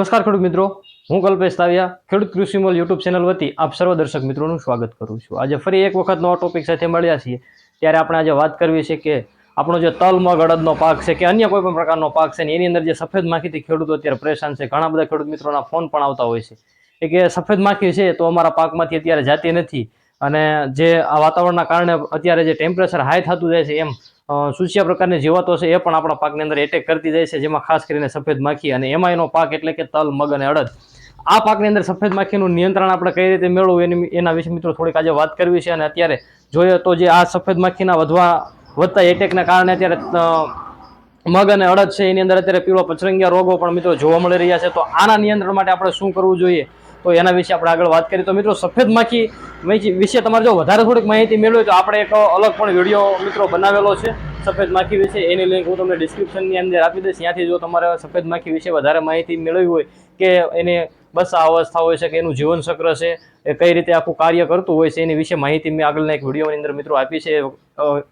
નમસ્કાર ખેડૂત મિત્રો. હું કલ્પેશ તાવિયા, ખેડૂત કૃષિમોલ યુટ્યુબ ચેનલ વતી આપ સર્વ દર્શક મિત્રોનું સ્વાગત કરું છું. આજે ફરી એક વખત નવા ટોપિક સાથે મળ્યા છીએ. ત્યારે આપણે આજે વાત કરવી છે કે આપણો જે તલ મગ અડદનો પાક છે કે અન્ય કોઈ પણ પ્રકારનો પાક છે એની અંદર જે સફેદ માખીથી ખેડૂતો અત્યારે પરેશાન છે. ઘણા બધા ખેડૂત મિત્રોના ફોન પણ આવતા હોય છે. કે સફેદ માખી છે તો અમારા પાકમાંથી અત્યારે જાતી નથી. અને જે આ વાતાવરણના કારણે અત્યારે જે ટેમ્પરેચર હાઈ થતું જાય છે એમ સૂસ્યા પ્રકારની જીવાતો છે એ પણ આપણા પાકની અંદર એટેક કરતી જાય છે, જેમાં ખાસ કરીને સફેદ માખી અને એમાં એનો પાક એટલે કે તલ, મગ અને અડદ. આ પાકની અંદર સફેદ માખીનું નિયંત્રણ આપણે કઈ રીતે મેળવવું એની એના વિશે મિત્રો થોડીક આજે વાત કરવી છે અને અત્યારે જોઈએ તો જે આ સફેદ માખીના વધવા, વધતા એટેકના કારણે અત્યારે મગ અને અડદ છે, એની અંદર અત્યારે પીળો પચરંગિયા રોગો પણ મિત્રો જોવા મળી રહ્યા છે. તો આના નિયંત્રણ માટે આપણે શું કરવું જોઈએ? તો એના વિશે આપણે આગળ વાત કરીએ તો મિત્રો, સફેદ માખી વિશે તમારે જો વધારે થોડીક માહિતી મેળવી તો આપણે એક અલગ પણ વીડિયો મિત્રો બનાવેલો છે સફેદ માખી વિશે. એની લિંક હું તમને ડિસ્ક્રિપ્શનની અંદર આપી દઈશ. ત્યાંથી જો તમારે સફેદ માખી વિશે વધારે માહિતી મેળવી હોય કે એને બસ આ અવસ્થા હોય છે કે એનું જીવન ચક્ર છે, એ કઈ રીતે આખું કાર્ય કરતું હોય છે એની વિશે માહિતી મેં આગળના એક વિડીયોની અંદર મિત્રો આપી છે.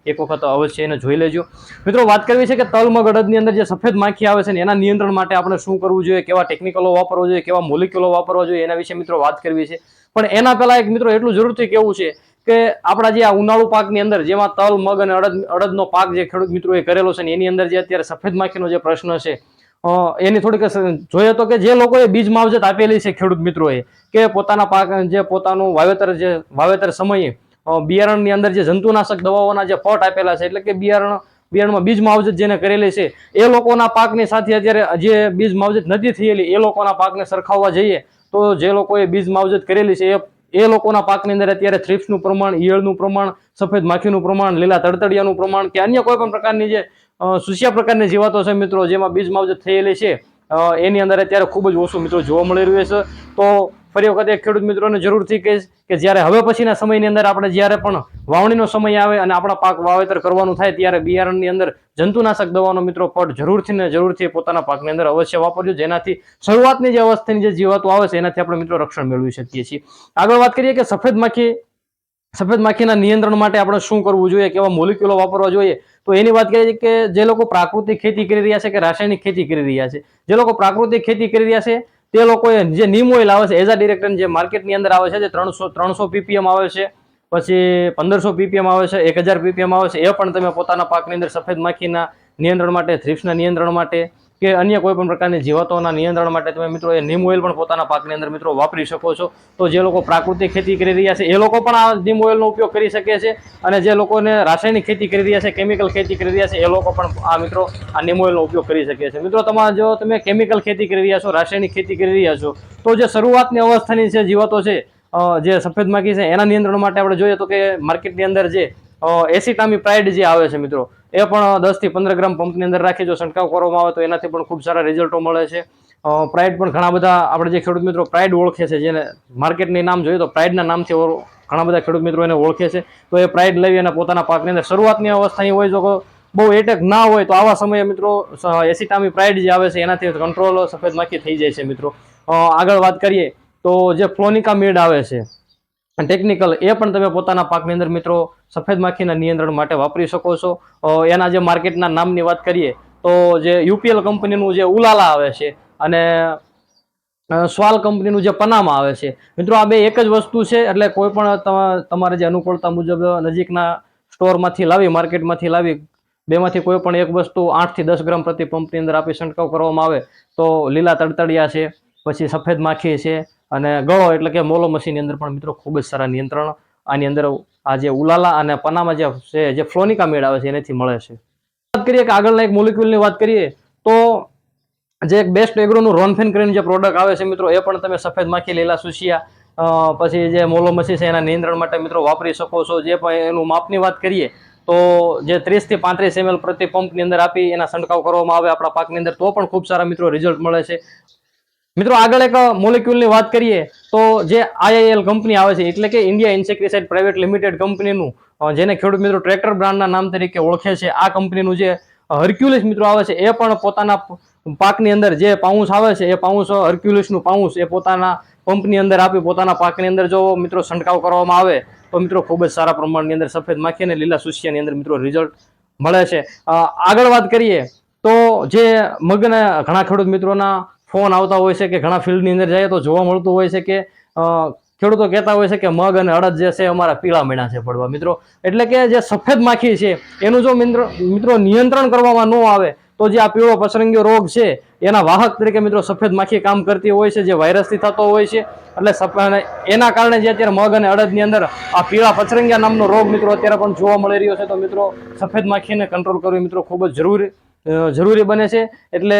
એક વખત અવશ્ય એને જોઈ લેજો. મિત્રો વાત કરવી છે કે તલ મગ અડદની અંદર જે સફેદ માખી આવે છે ને એના નિયંત્રણ માટે આપણે શું કરવું જોઈએ, કેવા ટેકનિકલો વાપરવો જોઈએ, કેવા મોલિક્યુલો વાપરવા જોઈએ એના વિશે મિત્રો વાત કરવી છે. પણ એના પહેલા એક મિત્રો એટલું જરૂરથી કેવું છે કે આપણા જે આ ઉનાળુ પાકની અંદર જેમાં તલ, મગ અને અડદ અડદનો પાક જે ખેડૂત એ કરેલો છે ને એની અંદર જે અત્યારે સફેદ માખીનો જે પ્રશ્ન છે એની થોડીક જોઈએ તો કે જે લોકોએ બીજ માવજત આપેલી છે ખેડૂત મિત્રોએ, કે પોતાના પાક, જે પોતાનું વાવેતર જે, વાવેતર સમયે બિયારણની અંદર જે જંતુનાશક દવાઓના જે ફોટ આપેલા છે, એટલે કે બિયારણ, બિયારણમાં બીજ માવજત જેને કરેલી છે, એ લોકોના પાકની સાથે અત્યારે જે બીજ માવજત નથી થયેલી, એ લોકોના પાકને સરખાવવા જઈએ, તો જે લોકોએ બીજ માવજત કરેલી છે, એ એ લોકોના પાકની અંદર અત્યારે થ્રિપ્સનું પ્રમાણ, ઈયળનું પ્રમાણ, સફેદ માખીનું પ્રમાણ, લીલા તડતડિયાનું પ્રમાણ, કે અન્ય કોઈ પણ પ્રકારની જે અ, સુસ્યા પ્રકારની જીવાતો છે મિત્રો જેમાં બીજ માવજત થયેલી છે. એની અંદર અત્યારે ખૂબ જ ઓછું મિત્રો જોવા મળી રહ્યું છે. તો ફરી વખત એક ખેડૂત મિત્રોને જરૂરથી કહીશ કે જ્યારે હવે પછીના સમયની અંદર આપણે જ્યારે પણ વાવણીનો સમય આવે અને આપણા પાક વાવેતર કરવાનું થાય ત્યારે બિયારણની અંદર જંતુનાશક દવાનો મિત્રો પટ જરૂરથી ને જરૂરથી પોતાના પાકની અંદર અવશ્ય વાપરજો. જેનાથી શરૂઆતની જે અવસ્થાની જે જીવાતો આવે છે એનાથી આપણે મિત્રો રક્ષણ મેળવી શકીએ છીએ. આગળ વાત કરીએ કે સફેદ માખી સફેદ માખીના નિયંત્રણ માટે આપણે શું કરવું જોઈએ, કેવા મોલિક્યુલો વાપરવા જોઈએ? તો એની વાત કરીએ કે જે લોકો પ્રાકૃતિક ખેતી કરી રહ્યા છે કે રાસાયણિક ખેતી કરી રહ્યા છે. જે લોકો પ્રાકૃતિક ખેતી કરી રહ્યા છે, તે લોકોએ જે નીમ ઓઇલ આવે છે એઝ આ ડિરેક્ટર જે માર્કેટની અંદર આવે છે, જે ત્રણસો ત્રણસો પીપીએમ આવે છે, પછી પંદરસો પીપીએમ આવે છે, એક હજાર પીપીએમ આવે છે, એ પણ તમે પોતાના પાકની અંદર સફેદ માખીના નિયંત્રણ માટે, થ્રીપ્સના નિયંત્રણ માટે કે અન્ય કોઈ પણ પ્રકારની જીવાતોના નિયંત્રણ માટે તમે મિત્રો એ નીમ ઓઇલ પણ પોતાના પાકની અંદર મિત્રો વાપરી શકો છો. તો જે લોકો પ્રાકૃતિક ખેતી કરી રહ્યા છે, એ લોકો પણ આ નીમ ઓઇલનો ઉપયોગ કરી શકે છે અને જે લોકોને રાસાયણિક ખેતી કરી રહ્યા છે, કેમિકલ ખેતી કરી રહ્યા છે, એ લોકો પણ આ મિત્રો આ નીમ ઓઇલનો ઉપયોગ કરી શકે છે. મિત્રો તમારા જો તમે કેમિકલ ખેતી કરી રહ્યા છો, રાસાયણિક ખેતી કરી રહ્યા છો, તો જે શરૂઆતની અવસ્થાની જે જીવાતો છે જે સફેદ માખી છે, એના નિયંત્રણ માટે આપણે જોઈએ તો કે માર્કેટની અંદર જે એસિટામી પ્રાઇડ જે આવે છે મિત્રો, એ પણ દસથી પંદર ગ્રામ પંપની અંદર રાખી જો છંટકાવ કરવામાં આવે તો એનાથી પણ ખૂબ સારા રિઝલ્ટો મળે છે. પ્રાઇડ પણ ઘણા બધા આપણે જે ખેડૂત મિત્રો પ્રાઇડ ઓળખે છે, જેને માર્કેટની નામ જોઈએ તો પ્રાઇડના નામથી ઘણા બધા ખેડૂત મિત્રો એને ઓળખે છે. તો એ પ્રાઇડ લઈ અને પોતાના પાકની અંદર શરૂઆતની અવસ્થાની હોય જો બહુ એટેક ના હોય તો આવા સમયે મિત્રો એસિટામી પ્રાઇડ જે આવે છે એનાથી કંટ્રોલ સફેદ માખી થઈ જાય છે મિત્રો. આગળ વાત કરીએ તો જે ફ્લોનિકા મેડ આવે છે ટેકનિકલ એ પણ તમે પોતાના પાકની અંદર મિત્રો સફેદ માખીના નિયંત્રણ માટે વાપરી શકો છો. એના જે માર્કેટના નામની વાત કરીએ, તો જે યુપીએલ કંપનીનું જે ઉલાલા આવે છે અને સ્વાલ કંપનીનું જે પનામા આવે છે. મિત્રો આ બે એક જ વસ્તુ છે, એટલે કોઈ પણ તમા- તમારે જે અનુકૂળતા મુજબ નજીકના સ્ટોરમાંથી લાવી, માર્કેટમાંથી લાવી, બેમાંથી કોઈ પણ એક વસ્તુ આઠથી દસ ગ્રામ પ્રતિ પંપની અંદર આપી છંટકાવ કરવામાં આવે, તો લીલા તડતડિયા છે, પછી સફેદ માખી છે અને ગળો એટલે કે મોલો ની અંદર પણ મિત્રો ખૂબ જ સારા નિયંત્રણ આની અંદર આ જે ઉલાલા અને પનામાં જે છે, જે ફ્લોનિકા મેળ આવે છે, એનાથી મળે છે. વાત કરીએ કે આગળના એક મોલિક્યુલની વાત કરીએ, તો જે એક બેસ્ટ એગ્રોનું રોનફેન કરીને જે પ્રોડક્ટ આવે છે મિત્રો, એ પણ તમે સફેદ માખી, લીલા સુશિયા પછી જે મોલો મસી છે, એના નિયંત્રણ માટે મિત્રો વાપરી શકો છો. જે પણ એનું માપની વાત કરીએ, તો જે ત્રીસથી પાંત્રીસ એમએલ પ્રતિ પંપની અંદર આપી, એના છંટકાવ કરવામાં આવે આપણા પાકની અંદર, તો પણ ખૂબ સારા મિત્રો રિઝલ્ટ મળે છે. મિત્રો, આગળ એક મોલિક્યુલની વાત કરીએ, તો જે આઈઆઈએલ કંપની આવે છે, એટલે કે ઇન્ડિયા ઇન્સેક્ટિસાઇડ પ્રાઇવેટ લિમિટેડ કંપનીનું જેને ખેડૂત મિત્રો ટ્રેક્ટર બ્રાન્ડના નામ તરીકે ઓળખે છે, આ કંપનીનું જે હર્ક્યુલિસ મિત્રો આવે છે, એ પણ પોતાના પાકની અંદર જે પાઉસ આવે છે, એ પાઉસ હર્ક્યુલિસનું પાઉસ એ પોતાના પંપની અંદર આપી, પોતાના પાકની અંદર જો મિત્રો છંટકાવ કરવામાં આવે, તો મિત્રો ખૂબ જ સારા પ્રમાણની અંદર સફેદ માખી અને લીલા સુસિયાની અંદર મિત્રો રિઝલ્ટ મળે છે. આગળ વાત કરીએ, તો જે મગના ઘણા ખેડૂત મિત્રોના ફોન આવતા હોય છે કે ઘણા ફિલ્ડની અંદર જાય તો જોવા મળતું હોય છે કે ખેડૂતો કહેતા હોય છે કે મગ અને અડદ જે છે અમારા પીળા મહિના છે પડવા. મિત્રો, એટલે કે જે સફેદ માખી છે, એનું જો મિત્રો મિત્રો નિયંત્રણ કરવામાં ન આવે, તો જે આ પીળો પસરંગીયો રોગ છે, એના વાહક તરીકે મિત્રો સફેદ માખી કામ કરતી હોય છે, જે વાયરસથી થતો હોય છે, એટલે એના કારણે જે અત્યારે મગ અને અડદની અંદર આ પીળા પચરંગિયા નામનો રોગ મિત્રો અત્યારે પણ જોવા મળી રહ્યો છે, તો મિત્રો સફેદ માખીને કંટ્રોલ કરવી મિત્રો ખૂબ જ જરૂરી જરૂરી બને છે. એટલે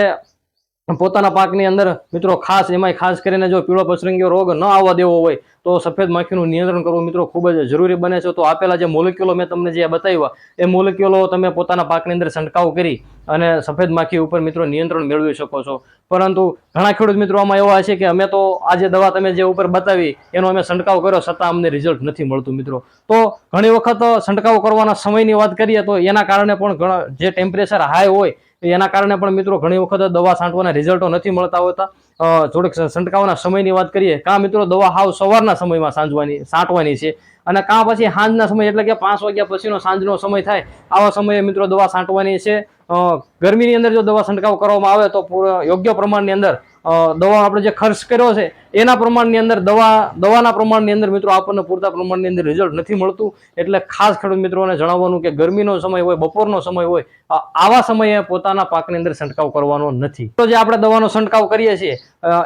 પોતાના પાકની અંદર મિત્રો ખાસ, એમાંય ખાસ કરીને જો પીળો પસરંગીઓ રોગ ન આવવા દેવો હોય, તો સફેદ માખીનું નિયંત્રણ કરવું મિત્રો ખૂબ જ જરૂરી બને છે. તો આપેલા જે મોલેક્યુલો મેં તમને જે બતાવ્યા, એ મોલેક્યુલો તમે પોતાના પાકની અંદર છંટકાવ કરી અને સફેદ માખી ઉપર મિત્રો નિયંત્રણ મેળવી શકો છો. પરંતુ ઘણા ખેડૂત મિત્રો આમાં એવા છે કે અમે તો આ જે દવા તમે જે ઉપર બતાવી, એનો અમે છંટકાવ કર્યો, છતાં અમને રિઝલ્ટ નથી મળતું મિત્રો. તો ઘણી વખત છંટકાવ કરવાના સમયની વાત કરીએ તો એના કારણે પણ ઘણા જે ટેમ્પરેચર હાઈ હોય એના કારણે પણ મિત્રો ઘણી વખત દવા છાંટવાના રિઝલ્ટો નથી મળતા હોતા. થોડીક છંટકાવના સમયની વાત કરીએ, કાં મિત્રો દવા હાવ સવારના સમયમાં સાંજવાની છાંટવાની છે અને કાં પછી સાંજના સમય એટલે કે પાંચ વાગ્યા પછીનો સાંજનો સમય થાય, આવા સમયે મિત્રો દવા છાંટવાની છે. ગરમીની અંદર જો દવા છંટકાવ કરવામાં આવે તો યોગ્ય પ્રમાણની અંદર દવા આપણે જે ખર્ચ કર્યો છે, એના પ્રમાણની અંદર દવા, દવાના પ્રમાણની અંદર મિત્રો આપણને પૂરતા પ્રમાણની અંદર રિઝલ્ટ નથી મળતું. એટલે ખાસ ખેડૂત મિત્રોને જણાવવાનું કે ગરમીનો સમય હોય, બપોરનો સમય હોય આવા સમયે પોતાના પાકની અંદર છંટકાવ કરવાનો નથી. તો જે આપણે દવાનો છંટકાવ કરીએ છીએ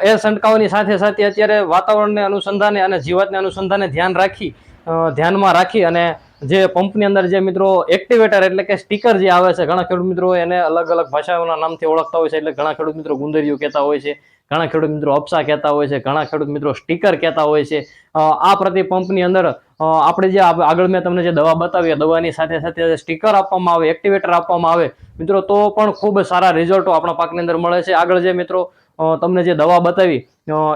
એ છંટકાવની સાથે સાથે અત્યારે વાતાવરણને અનુસંધાને અને જીવાતને અનુસંધાને ધ્યાન રાખી ધ્યાનમાં રાખી અને જે પંપની અંદર જે મિત્રો એક્ટિવેટર એટલે કે સ્ટીકર જે આવે છે, ઘણા ખેડૂત મિત્રો એને અલગ અલગ ભાષાઓના નામથી ઓળખતા હોય છે, એટલે ઘણા ખેડૂત મિત્રો ગુંદરિયું કહેતા હોય છે, ઘણા ખેડૂત મિત્રો અપસા કહેતા હોય છે, ઘણા ખેડૂત મિત્રો સ્ટીકર કહેતા હોય છે. આ પ્રતિ પંપની અંદર આપણે જે આગળ મેં તમને જે દવા બતાવી દવાની સાથે સાથે સ્ટીકર આપવામાં આવે એક્ટિવેટર આપવામાં આવે, મિત્રો તો પણ ખૂબ સારા રિઝલ્ટો આપણા પાકની અંદર મળે છે. આગળ જે મિત્રો તમને જે દવા બતાવી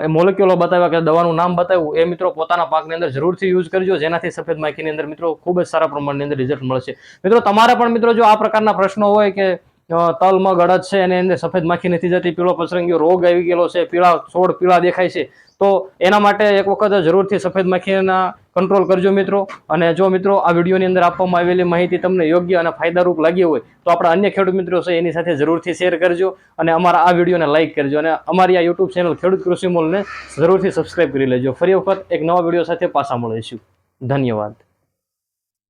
એ મોલેક્યુલો બતાવ્યા કે દવાનું નામ બતાવ્યું, એ મિત્રો પોતાના પાકની અંદર જરૂરથી યુઝ કરજો. જેનાથી સફેદ માખીની અંદર મિત્રો ખૂબ જ સારા પ્રમાણની અંદર રિઝલ્ટ મળશે. મિત્રો, તમારે પણ મિત્રો જો આ પ્રકારના પ્રશ્નો હોય કે અ, ગળદ છે એની અંદર સફેદ માખી નથી જતી પીળો પસરંગીઓ રોગ આવી ગયેલો છે પીળા છોડ પીળા દેખાય છે. તો એના માટે એક વખત જરૂરથી સફેદ માખીના કંટ્રોલ કરજો મિત્રો. અને જો મિત્રો આ વિડીયોની અંદર આપવામાં આવેલી માહિતી તમને યોગ્ય અને ફાયદારૂપ લાગી હોય તો આપણા અન્ય ખેડૂત મિત્રો છે એની સાથે જરૂરથી શેર કરજો અને અમારા આ વિડીયોને લાઇક કરજો. અને અમારી આ યુટ્યુબ ચેનલ ખેડૂત કૃષિ મોલને જરૂરથી સબસ્ક્રાઇબ કરી લેજો. ફરી વખત એક નવા વીડિયો સાથે પાછા મળીશું. ધન્યવાદ.